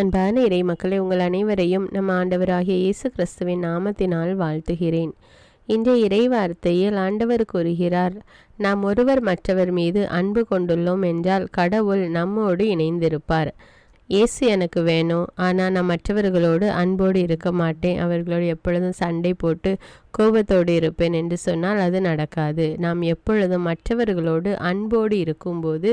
அன்பான இறை மக்களை உங்கள் அனைவரையும் நம் ஆண்டவராகிய இயேசு கிறிஸ்துவின் நாமத்தினால் வாழ்த்துகிறேன். இன்றைய இறை வார்த்தையில் ஆண்டவர் கூறுகிறார் நாம் ஒருவர் மற்றவர் மீது அன்பு கொண்டுள்ளோம் என்றால் கடவுள் நம்மோடு இணைந்திருப்பார். இயேசு எனக்கு வேணும் ஆனால் நான் மற்றவர்களோடு அன்போடு இருக்க மாட்டேன். அவர்களோடு எப்பொழுதும் சண்டை போட்டு கோபத்தோடு இருப்பேன் என்று சொன்னால் அது நடக்காது. நாம் எப்பொழுதும் மற்றவர்களோடு அன்போடு இருக்கும்போது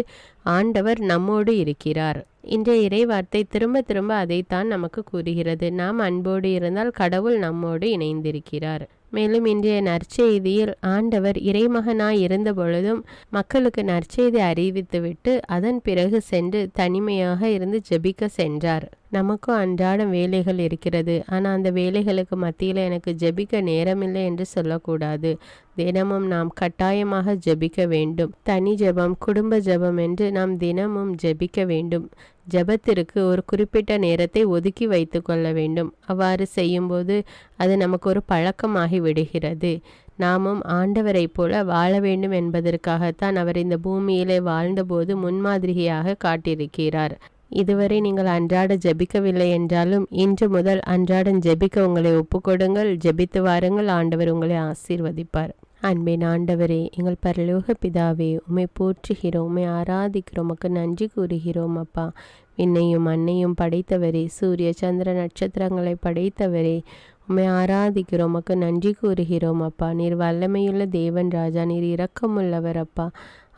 ஆண்டவர் நம்மோடு இருக்கிறார். இன்றைய இறைவார்த்தை திரும்ப திரும்ப அதைத்தான் நமக்கு கூறுகிறது. நாம் அன்போடு இருந்தால் கடவுள் நம்மோடு இணைந்திருக்கிறார். மேலும் இன்றைய நற்செய்தியில் ஆண்டவர் இறைமகனாய் இருந்த பொழுதும் மக்களுக்கு நற்செய்தி அறிவித்துவிட்டு அதன் பிறகு சென்று தனிமையாக இருந்து ஜெபிக்க சென்றார். நமக்கும் அன்றாடம் வேலைகள் இருக்கிறது. ஆனால் அந்த வேலைகளுக்கு மத்தியில் எனக்கு ஜெபிக்க நேரமில்லை என்று சொல்லக்கூடாது. தினமும் நாம் கட்டாயமாக ஜெபிக்க வேண்டும். தனி ஜெபம் குடும்ப ஜெபம் என்று நாம் தினமும் ஜெபிக்க வேண்டும். ஜெபத்திற்கு ஒரு குறிப்பிட்ட நேரத்தை ஒதுக்கி வைத்து கொள்ள வேண்டும். அவ்வாறு செய்யும்போது அது நமக்கு ஒரு பழக்கமாகி விடுகிறது. நாமும் ஆண்டவரைப் போல வாழ வேண்டும் என்பதற்காகத்தான் அவர் இந்த பூமியிலே வாழ்ந்தபோது முன்மாதிரியாக காட்டியிருக்கிறார். இதுவரை நீங்கள் அன்றாட ஜெபிக்கவில்லை என்றாலும் இன்று முதல் அன்றாடம் ஜெபிக்க உங்களை ஒப்புக்கொடுங்கள். ஜெபித்து வாருங்கள். ஆண்டவர் உங்களை ஆசீர்வதிப்பார். அன்பின் ஆண்டவரே எங்கள் பரலோக பிதாவே உமை போற்றுகிறோம் உமை ஆராதிக்கிறோம் உமக்கு நன்றி கூறுகிறோம் அப்பா. விண்ணையும் அன்னையும் படைத்தவரே சூரிய சந்திர நட்சத்திரங்களை படைத்தவரே உம்மை ஆராதிக்கிறோம் உமக்கு நன்றி கூறுகிறோம் அப்பா. நீர் வல்லமையுள்ள தேவன் ராஜா நீர் இரக்கமுள்ளவர் அப்பா.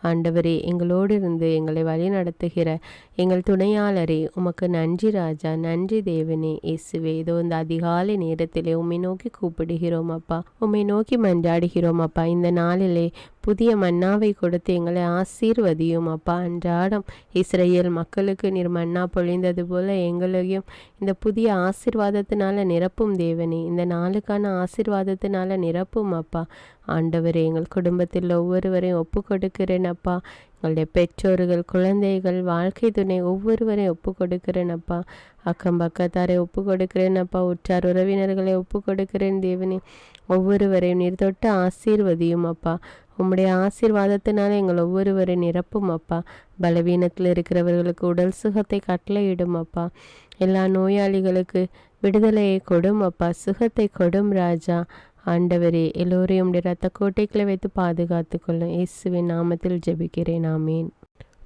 ஆண்டவரே எங்களோடு இருந்து எங்களை வழி நடத்துகிற எங்கள் துணையாளரே உமக்கு நன்றி ராஜா நன்றி தேவனே. இயேசுவே இதோ இந்த அதிகாலை நேரத்திலே உம்மை நோக்கி கூப்பிடுகிறோம் அப்பா. உம்மை நோக்கி மன்றாடுகிறோம் அப்பா. இந்த நாளிலே புதிய மன்னாவை கொடுத்து எங்களை ஆசீர்வதியும் அப்பா அன்றாடம் இஸ்ரேல் மக்களுக்கு நீர் மன்னா பொழிந்தது போல எங்களையும் இந்த புதிய ஆசிர்வாதத்தினால நிரப்பும் தேவனே. இந்த நாளுக்கான ஆசிர்வாதத்தினால நிரப்பும் அப்பா. ஆண்டவரே எங்கள் குடும்பத்தில் ஒவ்வொருவரையும் ஒப்பு கொடுக்கிறேன் அப்பா. எங்களுடைய பெற்றோர்கள் குழந்தைகள் வாழ்க்கை துணை ஒவ்வொருவரையும் ஒப்பு கொடுக்கிறேன் அப்பா. அக்கம் பக்கத்தாரை ஒப்பு கொடுக்கிறேன் அப்பா. உற்றார் உறவினர்களை ஒப்பு கொடுக்கிறேன் தேவனே. ஒவ்வொருவரையும் நீர் தொட்டு ஆசீர்வதியும் அப்பா. உம்முடைய ஆசீர்வாதத்தினால எங்கள் ஒவ்வொருவரை நிரப்பும் அப்பா. பலவீனத்தில் இருக்கிறவர்களுக்கு உடல் சுகத்தை கட்டளையிடும் அப்பா. எல்லா நோயாளிகளுக்கு விடுதலையை கொடும் அப்பா. சுகத்தை கொடும் ராஜா. ஆண்டவரே எல்லோரையும் உடைய ரத்த கோட்டைகளை வைத்து பாதுகாத்து கொள்ளும் இயேசுவின் நாமத்தில் ஜெபிக்கிறேன். ஆமேன்.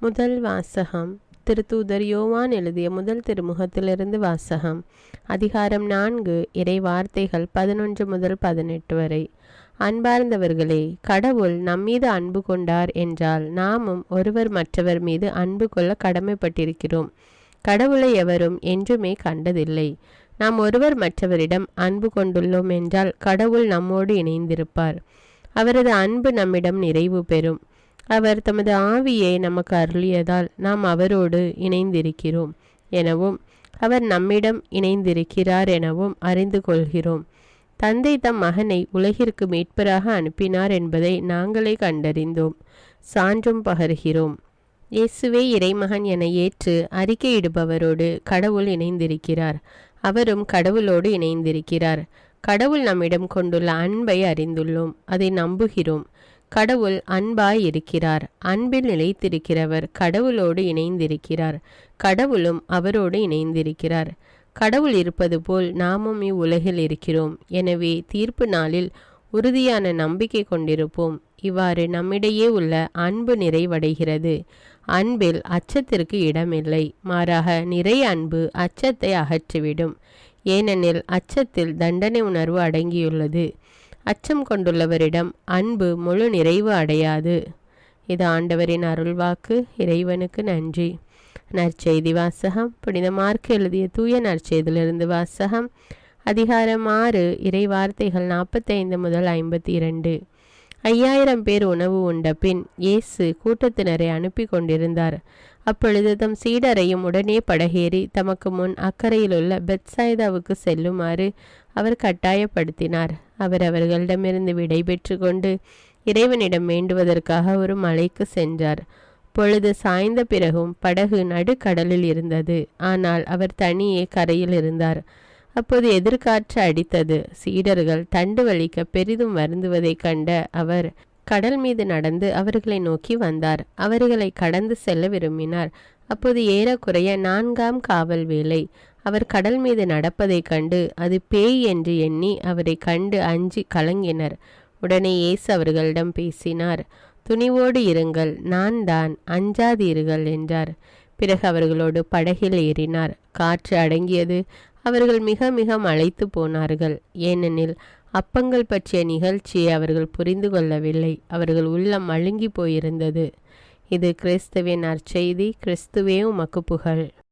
முதல் வாசகம். திருத்தூதர் யோவான் எழுதிய முதல் திருமுகத்திலிருந்து வாசகம். அதிகாரம் நான்கு. இறை வார்த்தைகள் பதினொன்று முதல் பதினெட்டு வரை. அன்பார்ந்தவர்களே கடவுள் நம்மீது அன்பு கொண்டார் என்றால் நாமும் ஒருவர் மற்றவர் மீது அன்பு கொள்ள கடமைப்பட்டிருக்கிறோம். கடவுளை எவரும் என்றுமே கண்டதில்லை. நாம் ஒருவர் மற்றவரிடம் அன்பு கொண்டுள்ளோம் என்றால் கடவுள் நம்மோடு இணைந்திருப்பார். அவரது அன்பு நம்மிடம் நிறைவு பெறும். அவர் தமது ஆவியை நமக்கு அருளியதால் நாம் அவரோடு இணைந்திருக்கிறோம் எனவும் அவர் நம்மிடம் இணைந்திருக்கிறார் எனவும் அறிந்து கொள்கிறோம். தந்தை தம் மகனை உலகிற்கு மீட்பராக அனுப்பினார் என்பதை நாங்களே கண்டறிந்தோம். சான்றும் பகர்கிறோம். இயேசுவே இறைமகன் என ஏற்று அறிக்கையிடுபவரோடு கடவுள் இணைந்திருக்கிறார். அவரும் கடவுளோடு இணைந்திருக்கிறார். கடவுள் நம்மிடம் கொண்டுள்ள அன்பை அறிந்துள்ளோம். அதை நம்புகிறோம். கடவுள் அன்பாய் இருக்கிறார் அன்பில் நிலைத்திருக்கிறவர் கடவுளோடு இணைந்திருக்கிறார். கடவுளும் அவரோடு இணைந்திருக்கிறார். கடவுள் இருப்பது போல் நாமும் இவ்வுலகில் இருக்கிறோம். எனவே தீர்ப்பு நாளில் உறுதியான நம்பிக்கை கொண்டிருப்போம். இவ்வாறு நம்மிடையே உள்ள அன்பு நிறைவடைகிறது. அன்பில் அச்சத்திற்கு இடமில்லை. மாறாக நிறை அன்பு அச்சத்தை அகற்றிவிடும். ஏனெனில் அச்சத்தில் தண்டனை உணர்வு அடங்கியுள்ளது. அச்சம் கொண்டுள்ளவரிடம் அன்பு முழு நிறைவு அடையாது. இது ஆண்டவரின் அருள்வாக்கு. இறைவனுக்கு நன்றி. நற்செய்தி வாசகம். புனித மார்க் எழுதிய தூய நற்செய்தியிலிருந்து வாசகம். அதிகாரம் ஆறு இறை வார்த்தைகள் நாற்பத்தைந்து முதல் ஐம்பத்தி இரண்டு ஐயாயிரம் பேர் உணவு உண்ட பின் இயேசு கூட்டத்தினரை அனுப்பி கொண்டிருந்தார். அப்பொழுது தம் சீடரையும் உடனே படகேறி தமக்கு முன் அக்கறையிலுள்ள பெட்சாய்தாவுக்கு செல்லுமாறு அவர் கட்டாயப்படுத்தினார். அவர் அவர்களிடமிருந்து விடை பெற்று கொண்டு இறைவனிடம் வேண்டுவதற்காக ஒரு மலைக்கு சென்றார். பொழுது சாய்ந்த பிறகும் படகு நடுக்கடலில் இருந்தது. ஆனால் அவர் தனியே கரையில் இருந்தார். அப்போது எதிர்காற்று அடித்தது. சீடர்கள் தண்டு வலிக்க பெரிதும் வருந்துவதைக் கண்ட அவர் கடல் மீது நடந்து அவர்களை நோக்கி வந்தார். அவர்களை கடந்து செல்ல விரும்பினார். அப்போது ஏறக்குறைய நான்காம் காவல் வேலை அவர் கடல் மீது நடப்பதைக் கண்டு அது பேய் என்று எண்ணி அவரை கண்டு அஞ்சி கலங்கினர். உடனே இயேசு அவர்களிடம் பேசினார். துணிவோடு இருங்கள் நான் தான் அஞ்சாதீர்கள் என்றார். பிறகு அவர்களோடு படகில் ஏறினார். காற்று அடங்கியது அவர்கள் மிக மிக மலைத்து போனார்கள். ஏனெனில் அப்பங்கள் பற்றிய நிகழ்ச்சியை அவர்கள் புரிந்து கொள்ளவில்லை. அவர்கள் உள்ளம் மழுங்கி போயிருந்தது. இது கிறிஸ்துவின் நற்செய்தி கிறிஸ்துவே உமக்கு புகழ்.